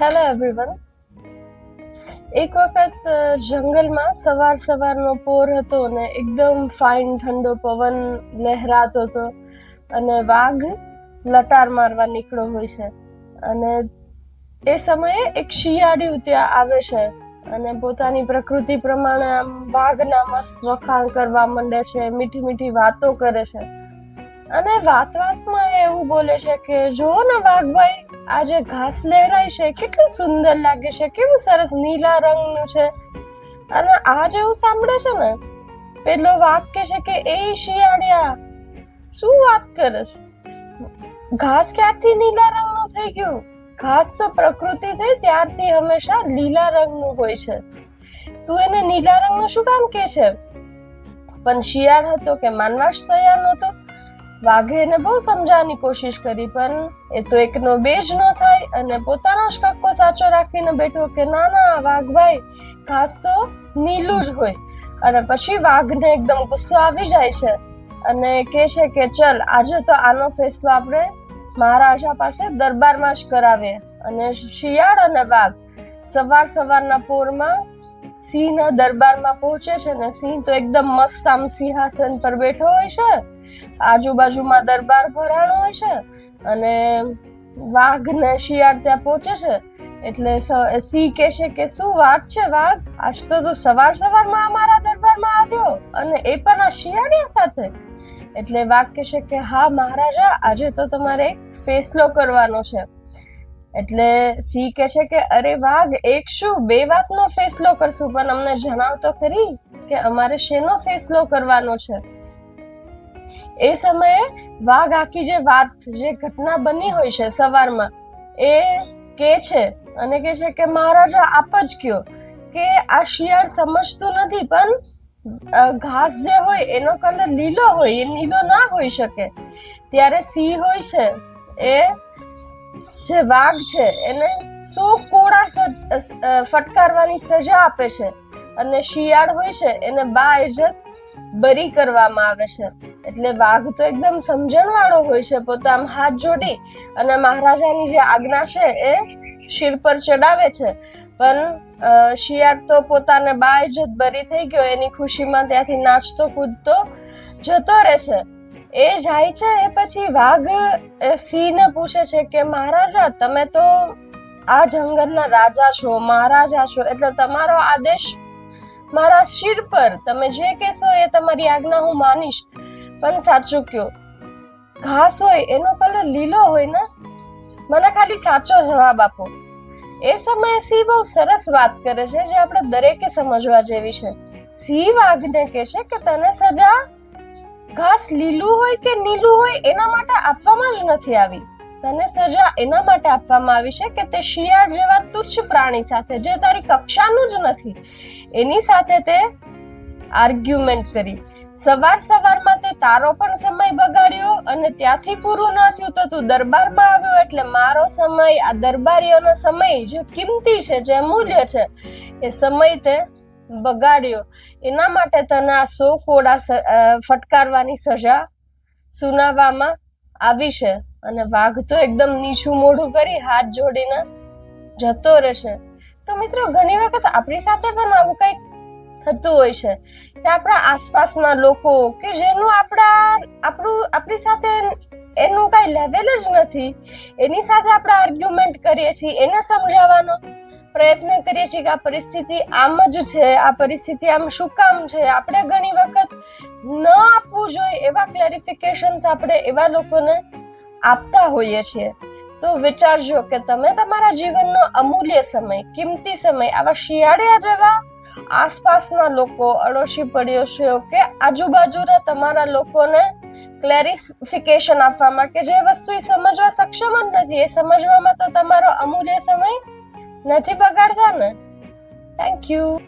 Hello everyone એક વખત જંગલમાં સવાર સવારનો પોર હતો ને એકદમ ફાઇન ઠંડો પવન લહેરાતો હતો અને વાઘ લટાર મારવા નીકળો હોય છે. અને એ સમયે એક શિયાળી ત્યાં આવે છે અને પોતાની પ્રકૃતિ પ્રમાણે આમ વાઘના મસ્ત વખાણ કરવા માંડે છે, મીઠી મીઠી વાતો કરે છે. અને વાત વાતમાં એવું બોલે છે કે જો ને વાઘભાઈ આજે ઘાસ લહેરાય છે, કેટલું સુંદર લાગે છે, કેવું સરસ નીલા રંગનું છે. અને આ જેવું સાંભળે છે ને, પેલો વાઘ કે છે કે, એ શિયાળિયા, શું વાત કરસ? ઘાસ ક્યારથી નીલા રંગનું થઈ ગયું? ઘાસ તો પ્રકૃતિ થઈ ત્યારથી હંમેશા લીલા રંગનું હોય છે. તું એને નીલા રંગનું શું કામ કે છે? પણ શિયાળ હતો કે માનવાશ તૈયાર નહોતો. વાઘે એને બહુ સમજાવવાની કોશિશ કરી, પણ એ તો એકનો બે જ ન થાય અને પોતાનો જ કક્કો સાચો રાખીને બેઠો કે, ના ના, વાઘભાઈ ઘાસ તો નીલું જ હોય. અને પછી વાઘને એકદમ ગુસ્સો આવી જાય છે અને કહે છે કે, ચલ, આજે તો આનો ફેસલો આપણે મહારાજા પાસે દરબારમાં જ કરાવીએ. અને શિયાળ અને વાઘ સવાર સવારના પોરમાં સિંહના દરબારમાં પહોંચે છે ને સિંહ તો એકદમ મસ્ત આમ સિંહાસન પર બેઠો હોય છે આજુબાજુમાં દરબાર ભરાણો હોય છે અને વાઘ ને શિયાળ ત્યાં પહોંચે છે. એટલે સી કહે છે કે શું વાત છે વાઘ? આજ તો તું સવાર સવારમાં અમારા દરબારમાં આવ્યો અને એ પણ આ શિયાળિયા સાથે. એટલે વાઘ કે છે કે હા મહારાજા, આજે તો તમારે એક ફેસલો કરવાનો છે. એટલે સિંહ કહે છે કે અરે વાઘ, એક શું? બે વાતનો ફેસલો કરશું. પણ અમને જણાવ તો ખરી કે અમારે શેનો ફેસલો કરવાનો છે? એ સમયે વાઘ આખી જે વાત, જે ઘટના બની હોય છે સવારમાં, એ કે છે અને કે છે કે, મહારાજા, આપ જ કયો કે આ શિયાળ સમજતું નથી, પણ ઘાસ જે હોય એનો કલર લીલો હોય, એ નીલો ના હોઈ શકે. ત્યારે સિંહ હોય છે, એ જે વાઘ છે, એને સો કોડા ફટકારવાની સજા આપે છે. અને શિયાળ હોય છે, એને બા ઇજ્જત બરી કરવામાં આવે છે. એટલે વાઘ તો એકદમ સમજણ વાળો હોય છે, પોતે હાથ જોડી અને મહારાજાની જે આજ્ઞા છે એ શિર પર ચડાવે છે. પણ શિયાળ તો પોતાને બાય ઇજ્જત બરી થઈ ગયો, એની ખુશીમાં ત્યાંથી નાચતો, કૂદતો જતો રહે છે. એ જાય છે, એ પછી વાઘ સિંહને પૂછે છે કે, મહારાજા, તમે તો આ જંગલના રાજા છો, મહારાજા છો, એટલે તમારો આદેશ મારા શિર પર. તમે જે કહેશો એ તમારી આજ્ઞા હું માનીશ. પણ સાચું કયો? ઘાસ હોય, એનો કલર લીલો હોય ને? મને ખાલી સાચો જવાબ આપો. એ સમયે સિંહ બહુ સરસ વાત કરે છે, જે આપણે દરેકે સમજવા જેવી છે. સિંહ વાઘને કહે છે કે તને સજા ઘાસ લીલું હોય કે નીલું હોય, એના માટે આપવામાં જ નથી આવી. તને સજા એના માટે આપવામાં આવી છે કે તે શિયાળ જેવા તુચ્છ પ્રાણી સાથે, જે તારી કક્ષાનું જ નથી. એની સાથે તે આર્ગ્યુમેન્ટ કરી. સવાર સવારમાં તે તારો પણ સમય બગાડ્યો અને ત્યાંથી પૂરું ન થયું તો તું દરબારમાં આવ્યો એટલે મારો સમય, આ દરબારીઓનો સમય જે કિંમતી છે, જે અમૂલ્ય છે, એ સમય તે બગાડ્યો. એના માટે તને આ સો કોડા ફટકારવાની સજા સુનાવવામાં આવી છે અને વાઘ તો એકદમ નીચું મોઢું કરી હાથ જોડીને જતો રહેશે. તો મિત્રો, ઘણી વખત આપણી સાથે પણ આવું કંઈક થતું હોય છે. કે આપણા આસપાસના લોકો કે જેનું આપણા, આપણું, આપણી સાથે એનું કઈ લેવલ જ નથી. એની સાથે આપણે આર્ગ્યુમેન્ટ કરીએ છીએ, એને સમજાવવાનો પ્રયત્ન કરીએ છીએ કે આ પરિસ્થિતિ આમ જ છે, આ પરિસ્થિતિ આમ શું કામ છે? આપણે ઘણી વખત ન આપવું જોઈએ એવા ક્લેરિફિકેશન્સ આપણે એવા લોકોને આપતા હોઈએ છીએ. તો વિચારજો કે તમે તમારા જીવનનો અમૂલ્ય સમય, કિંમતી સમય આવા શિયાળિયા જેવા આસપાસના લોકો, અડોશી પડોશીઓ કે આજુબાજુના તમારા લોકોને ક્લેરિફિકેશન આપવામાં કે જે વસ્તુ એ સમજવા સક્ષમ જ નથી. એ સમજવામાં તો તમારો અમૂલ્ય સમય નથી બગાડતા ને. Thank you